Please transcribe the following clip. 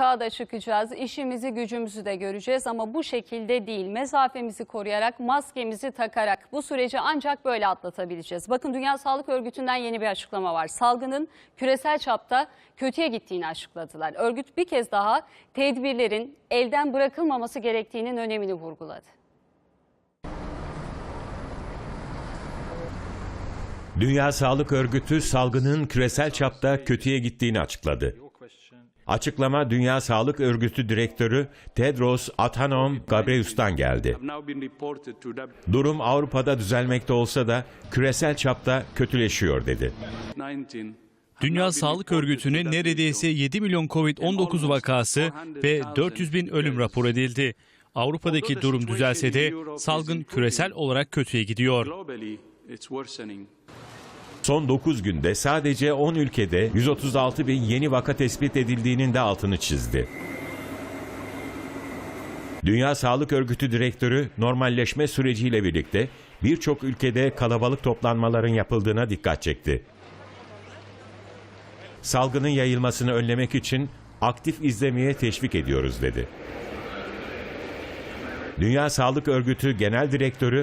Sokağa da çıkacağız, işimizi gücümüzü de göreceğiz ama bu şekilde değil. Mesafemizi koruyarak, maskemizi takarak bu süreci ancak böyle atlatabileceğiz. Bakın Dünya Sağlık Örgütü'nden yeni bir açıklama var. Salgının küresel çapta kötüye gittiğini açıkladılar. Örgüt bir kez daha tedbirlerin elden bırakılmaması gerektiğinin önemini vurguladı. Dünya Sağlık Örgütü salgının küresel çapta kötüye gittiğini açıkladı. Açıklama Dünya Sağlık Örgütü Direktörü Tedros Adhanom Ghebreyesus'tan geldi. Durum Avrupa'da düzelmekte olsa da küresel çapta kötüleşiyor dedi. Dünya Sağlık Örgütü'nün neredeyse 7 milyon Covid-19 vakası ve 400 bin ölüm rapor edildi. Avrupa'daki durum düzelse de salgın küresel olarak kötüye gidiyor. Son 9 günde sadece 10 ülkede 136 bin yeni vaka tespit edildiğinin de altını çizdi. Dünya Sağlık Örgütü Direktörü normalleşme süreciyle birlikte birçok ülkede kalabalık toplanmaların yapıldığına dikkat çekti. Salgının yayılmasını önlemek için aktif izlemeye teşvik ediyoruz dedi. Dünya Sağlık Örgütü Genel Direktörü